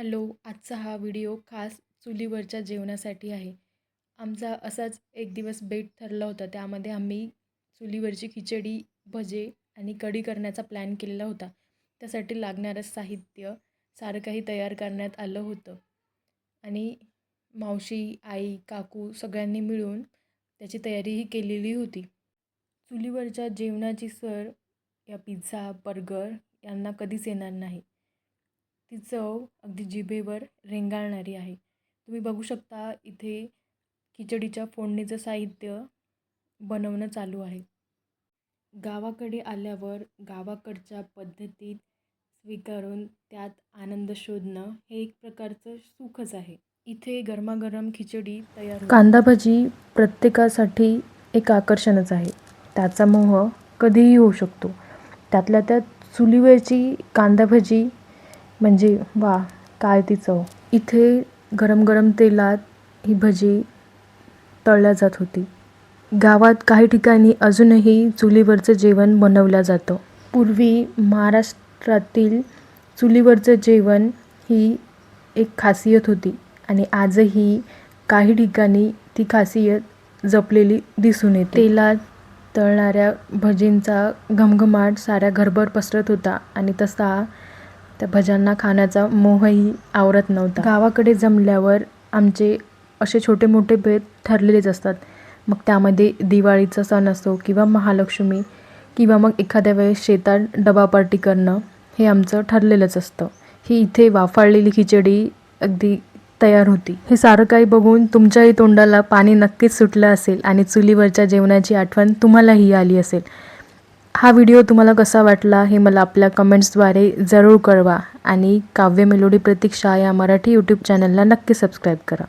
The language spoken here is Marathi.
हॅलो आजचा हा व्हिडिओ खास चुलीवरच्या जेवणासाठी आहे. आमचा असाच एक दिवस बेट ठरला होता. त्यामध्ये आम्ही चुलीवरची खिचडी भजे आणि कढी करण्याचा प्लॅन केलेला होता. त्यासाठी लागणारं साहित्य सारं काही तयार करण्यात आलं होतं. आणि मावशी आई काकू सगळ्यांनी मिळून त्याची तयारीही केलेली होती. चुलीवरच्या जेवणाची सर या पिझ्झा बर्गर यांना कधीच येणार नाही. ती चव अगदी जिभेवर रेंगाळणारी आहे. तुम्ही बघू शकता इथे खिचडीच्या फोडणीचं साहित्य बनवणं चालू आहे. गावाकडे आल्यावर गावाकडच्या पद्धतीत स्वीकारून त्यात आनंद शोधणं हे एक प्रकारचं सुखच आहे. इथे गरमागरम खिचडी तयार कांदा भजी प्रत्येकासाठी एक आकर्षणच आहे. त्याचा मोह कधीही होऊ शकतो. त्यातल्या त्यात चुलीवरची कांदा भजी म्हणजे वा काय ती चव. इथे गरम गरम तेलात ही भजी तळल्या जात होती. गावात काही ठिकाणी अजूनही चुलीवरचं जेवण बनवलं जातं. पूर्वी महाराष्ट्रातील चुलीवरचं जेवण ही एक खासियत होती आणि आजही काही ठिकाणी ती खासियत जपलेली दिसून येते. तेलात तळणाऱ्या भजींचा घमघमाट साऱ्या घरभर पसरत होता आणि तसा त्या भज्यांना खाण्याचा मोहही आवरत नव्हता. गावाकडे जमल्यावर आमचे असे छोटे मोठे भेद ठरलेलेच असतात. मग त्यामध्ये दिवाळीचा सण असो किंवा महालक्ष्मी किंवा मग एखाद्या वेळेस शेतात डबा पार्टी करणं हे आमचं ठरलेलंच असतं. ही इथे वाफाळलेली खिचडी अगदी तयार होती. हे सारं काही बघून तुमच्याही तोंडाला पाणी नक्कीच सुटलं असेल आणि चुलीवरच्या जेवणाची आठवण तुम्हालाही आली असेल. हा व्हिडिओ तुम्हाला कसा वाटला हे मला आपल्या कमेंट्सद्वारे जरूर कळवा. आणि काव्य मेलोडी प्रतीक्षा या मराठी यूट्यूब चॅनलला नक्की सबस्क्राईब करा.